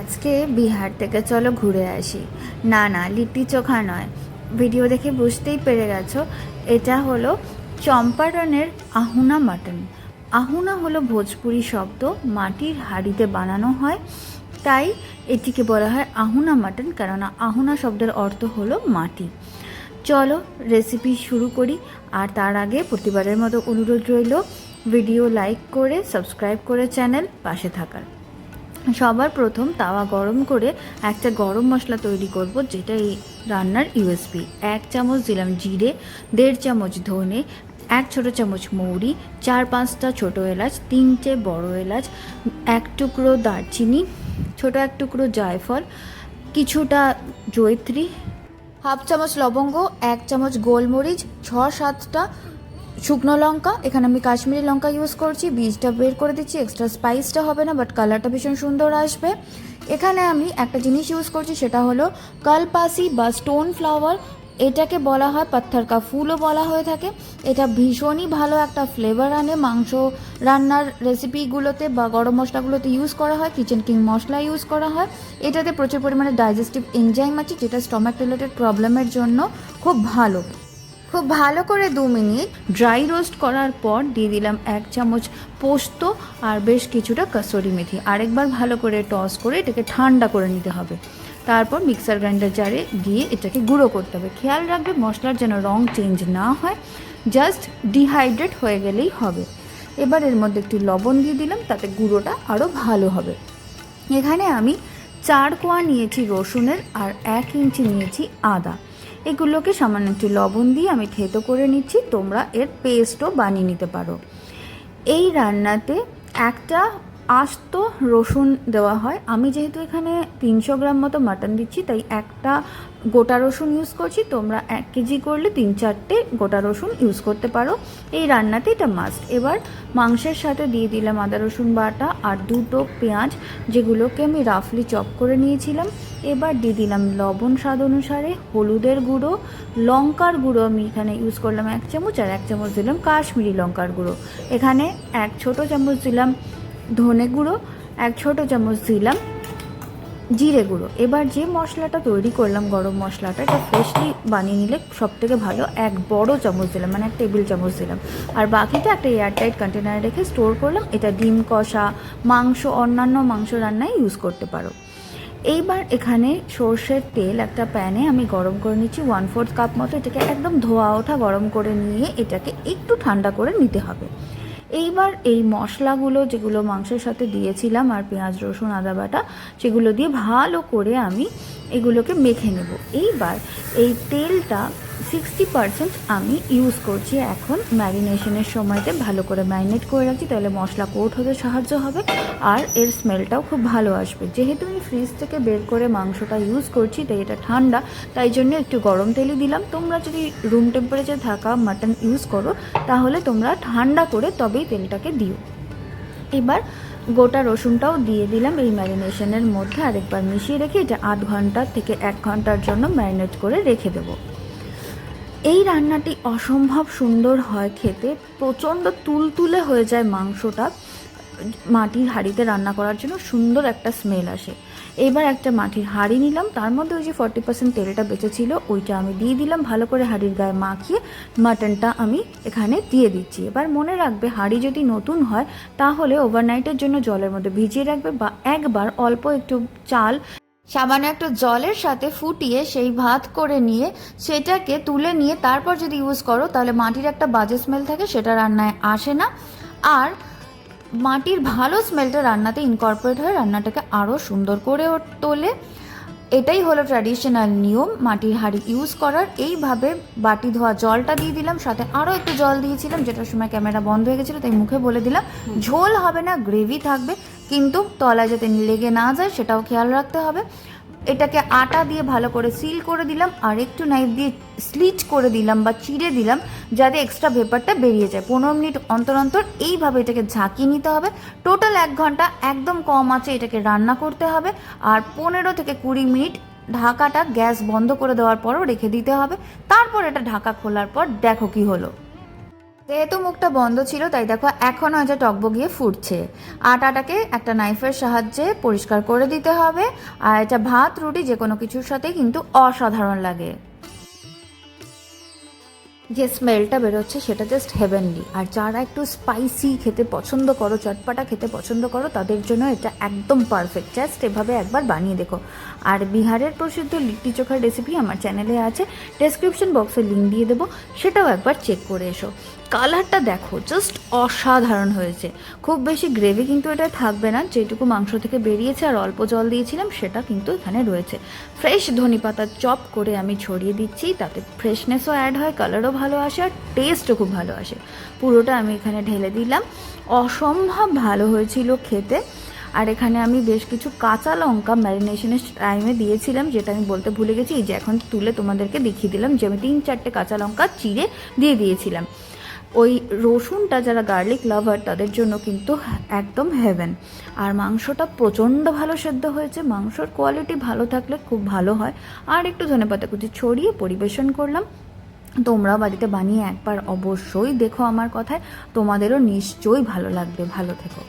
আজকে বিহার থেকে চলো ঘুরে আসি। না না, লিট্টি চোখা নয়। ভিডিও দেখে বুঝতেই পেরে গেছো, এটা হলো চম্পারণের আহুনা মাটন। আহুনা হলো ভোজপুরি শব্দ, মাটির হাঁড়িতে বানানো হয়। তাই এটিকে বলা হয় আহুনা মাটন, কেননা আহুনা শব্দের অর্থ হলো মাটি। চলো রেসিপি শুরু করি। আর তার আগে প্রতিবারের মতো অনুরোধ রইল ভিডিও লাইক করে সাবস্ক্রাইব করে চ্যানেল পাশে থাকার। সবার প্রথম তাওয়া গরম করে একটা গরম মশলা তৈরি করব, যেটা এই রান্নার ইউএসপি এক চামচ দিলাম জিরে, দেড় চামচ ধনে, এক ছোটো চামচ মৌরি, চার পাঁচটা ছোটো এলাচ, তিনটে বড় এলাচ, এক টুকরো দারচিনি, ছোটো এক টুকরো জায়ফল, কিছুটা জয়ত্রী, হাফ চামচ লবঙ্গ, এক চামচ গোলমরিচ, ছ সাতটা শুকনো লঙ্কা, এখানে আমি কাশ্মীরি লঙ্কা ইউজ করছি, বীজটা বের করে দিচ্ছি এক্সট্রা স্পাইসটা হবে না বাট কালারটা ভীষণ সুন্দর আসবে। এখানে আমি একটা জিনিস ইউজ করছি, সেটা হলো কালপাসি বা স্টোন ফ্লাওয়ার এটাকে বলা হয় পাত্থার কা ফুলও বলা হয়ে থাকে। এটা ভীষণই ভালো একটা ফ্লেভার আনে, মাংস রান্নার রেসিপিগুলোতে বা গরম মশলাগুলোতে ইউজ করা হয় কিচেন কিং মশলা ইউজ করা হয়। এটাতে প্রচুর পরিমাণে ডাইজেস্টিভ এনজাইম আছে, যেটা স্টমাক রিলেটেড প্রবলেমের জন্য খুব ভালো। খুব ভালো করে দু মিনিট ড্রাই রোস্ট করার পর দিয়ে দিলাম এক চামচ পোস্ত আর বেশ কিছুটা কাসুরি মেথি। আরেকবার ভালো করে টস করে এটাকে ঠান্ডা করে নিতে হবে। তারপর মিক্সার গ্রাইন্ডার জারে দিয়ে এটাকে গুঁড়ো করতে হবে। খেয়াল রাখবে মশলার যেন রং চেঞ্জ না হয়, জাস্ট ডিহাইড্রেট হয়ে গেলেই হবে। এবার এর মধ্যে একটু লবণ দিয়ে দিলাম, তাতে গুঁড়োটা আরও ভালো হবে। এখানে আমি চার কোয়া নিয়েছি রসুনের আর এক ইঞ্চি নিয়েছি আদা। এগুলোকে সামান্য একটু লবণ দিয়ে আমি থেতো করে নিচ্ছি, তোমরা এর পেস্টও বানিয়ে নিতে পারো। এই রান্নাতে একটা আস্ত রসুন দেওয়া হয়। আমি যেহেতু এখানে তিনশো গ্রাম মতো মাটন দিচ্ছি, তাই একটা গোটা রসুন ইউজ করছি। তোমরা এক কেজি করলে তিন চারটে গোটা রসুন ইউজ করতে পারো। এই রান্নাতে এটা মাস্ট এবার মাংসের সাথে দিয়ে দিলাম আদা রসুন বাটা আর দুটো পেঁয়াজ, যেগুলোকে আমি রাফলি চপ করে নিয়েছিলাম। এবার দিয়ে দিলাম লবণ স্বাদ অনুসারে, হলুদের গুঁড়ো, লঙ্কার গুঁড়ো আমি এখানে ইউজ করলাম এক চামচ, আর এক চামচ দিলাম কাশ্মীরি লঙ্কার গুঁড়ো। এখানে এক ছোট চামচ দিলাম ধনে গুঁড়ো, এক ছোট চামচ দিলাম, জিরে গুঁড়ো। এবার যে মশলাটা তৈরি করলাম, গরম মশলাটা, এটা ফ্রেশলি বানিয়ে নিলে সব থেকে ভালো। এক বড় চামচ দিলাম মানে এক টেবিল চামচ দিলাম। আর বাকিটা একটা এয়ারটাইট কন্টেনারে রেখে স্টোর করলাম। এটা ডিম কষা, মাংস, অন্যান্য মাংস রান্নায় ইউজ করতে পারো। এইবার এখানে সর্ষের তেল একটা প্যানে আমি গরম করে নিচ্ছি ওয়ান ফোর্থ কাপ মতো। এটাকে একদম ধোয়া ওঠা গরম করে নিয়ে এটাকে একটু ঠান্ডা করে নিতে হবে। এইবার এই মশলাগুলো যেগুলো মাংসের সাথে দিয়েছিলাম আর পেঁয়াজ, রসুন, আদা বাটা, সেগুলো দিয়ে ভালো করে আমি এগুলোকে মেখে নেব। এইবার এই তেলটা সিক্সটি পারসেন্ট আমি ইউজ করছি এখন ম্যারিনেশনের সময়তে। ভালো করে ম্যারিনেট করে রাখছি, তাহলে মশলা কোট হতে সাহায্য হবে আর এর স্মেলটাও খুব ভালো আসবে। যেহেতু আমি ফ্রিজ থেকে বের করে মাংসটা ইউজ করছি, তাই এটা ঠান্ডা, তাই জন্য একটু গরম তেলই দিলাম। তোমরা যদি রুম টেম্পারেচার থাকা মাটন ইউজ করো, তাহলে তোমরা ঠান্ডা করে তবেই তেলটাকে দিও। এবার গোটা রসুনটাও দিয়ে দিলাম এই ম্যারিনেশনের মধ্যে। আরেকবার মিশিয়ে রেখে এটা আধ ঘণ্টা থেকে এক ঘণ্টার জন্য ম্যারিনেট করে রেখে দেবো। এই রান্নাটি অসম্ভব সুন্দর হয় খেতে। প্রচণ্ড তুলতুলে হয়ে যায় মাংসটা। মাটির হাঁড়িতে রান্না করার জন্য সুন্দর একটা স্মেল আসে। এবার একটা মাটির হাঁড়ি নিলাম, তার মধ্যে ওই যে ফর্টি পার্সেন্ট তেলটা বেঁচেছিল ওইটা আমি দিয়ে দিলাম, ভালো করে হাঁড়ির গায়ে মাখিয়ে মাটনটা আমি এখানে দিয়ে দিচ্ছি। এবার মনে রাখবে, হাঁড়ি যদি নতুন হয়, তাহলে ওভারনাইটের জন্য জলের মধ্যে ভিজিয়ে রাখবে বা একবার অল্প একটু চাল, সামান্য একটু জলের সাথে ফুটিয়ে সেই ভাত করে নিয়ে সেটাকে তুলে নিয়ে তারপর যদি ইউজ করো, তাহলে মাটির একটা বাজে স্মেল থাকে, সেটা রান্নায় আসে না। আর মাটির ভালো স্মেলটা রান্নাতে ইনকর্পোরেট হয়ে রান্নাটাকে আরও সুন্দর করে তোলে। এটাই হলো ট্র্যাডিশনাল নিয়ম মাটির হাঁড়ি ইউজ করার। এইভাবে বাটি ধোয়া জলটা দিয়ে দিলাম সাথে আরও একটু জল দিয়েছিলাম যেটার সময় ক্যামেরা বন্ধ হয়ে গেছিল তাই মুখে বলে দিলাম। ঝোল হবে না গ্রেভি থাকবে কিন্তু তলায় যাতে লেগে না যায় সেটাও খেয়াল রাখতে হবে। এটাকে আটা দিয়ে ভালো করে সিল করে দিলাম, আর একটু নাইফ দিয়ে স্লিচ করে দিলাম বা চিড়ে দিলাম, যাতে এক্সট্রা ভেপারটা বেরিয়ে যায়। পনেরো মিনিট অন্তর অন্তর এইভাবে এটাকে ঝাঁকিয়ে নিতে হবে। টোটাল এক ঘণ্টা একদম কম আছে এটাকে রান্না করতে হবে, আর পনেরো থেকে কুড়ি মিনিট ঢাকাটা গ্যাস বন্ধ করে দেওয়ার পরও রেখে দিতে হবে। তারপর এটা ঢাকা খোলার পর দেখো কি হলো। যেহেতু মুখটা বন্ধ ছিল, তাই দেখো এখনও যে টকবগিয়ে ফুটছে। আটাটাকে একটা নাইফের সাহায্যে পরিষ্কার করে দিতে হবে। আর এটা ভাত, রুটি, যে কোনো কিছুর সাথে কিন্তু অসাধারণ লাগে। যে স্মেলটা বেরোচ্ছে সেটা জাস্ট হেভেনলি আর যারা একটু স্পাইসি খেতে পছন্দ করো, চটপাটা খেতে পছন্দ করো, তাদের জন্য এটা একদম পারফেক্ট জাস্ট এভাবে একবার বানিয়ে দেখো। আর বিহারের প্রসিদ্ধ লিট্টি চোখার রেসিপি আমার চ্যানেলে আছে। ডেসক্রিপশন বক্সে লিঙ্ক দিয়ে দেবো। সেটাও একবার চেক করে এসো। কালারটা দেখো জাস্ট অসাধারণ হয়েছে। খুব বেশি গ্রেভি কিন্তু এটা থাকবে না, যেটুকু মাংস থেকে বেরিয়েছে আর অল্প জল দিয়েছিলাম, সেটা কিন্তু এখানে রয়েছে। ফ্রেশ ধনে পাতা চপ করে আমি ছড়িয়ে দিচ্ছি, তাতে ফ্রেশনেসও অ্যাড হয় কালারও ভালো আসে আর টেস্টও খুব ভালো আসে। পুরোটা আমি এখানে ঢেলে দিলাম। অসম্ভব ভালো হয়েছিল খেতে। আর এখানে আমি বেশ কিছু কাঁচা লঙ্কা ম্যারিনেশনের টাইমে দিয়েছিলাম, যেটা আমি বলতে ভুলে গেছি যে এখন তুলে তোমাদেরকে দেখিয়ে দিলাম, যে আমি তিন চারটে কাঁচা লঙ্কা চিড়ে দিয়ে দিয়েছিলাম। ওই রসুনটা যারা গার্লিক লাভার তাদের জন্য কিন্তু একদম হেভেন আর মাংসটা প্রচণ্ড ভালো সেদ্ধ হয়েছে, মাংসর কোয়ালিটি ভালো থাকলে খুব ভালো হয়। আর একটু ধনেপাতা কুচি ছড়িয়ে পরিবেশন করলাম। তোমরা বাড়িতে বানিয়ে একবার অবশ্যই দেখো আমার কথায়, তোমাদেরও নিশ্চয়ই ভালো লাগবে। ভালো থেকো।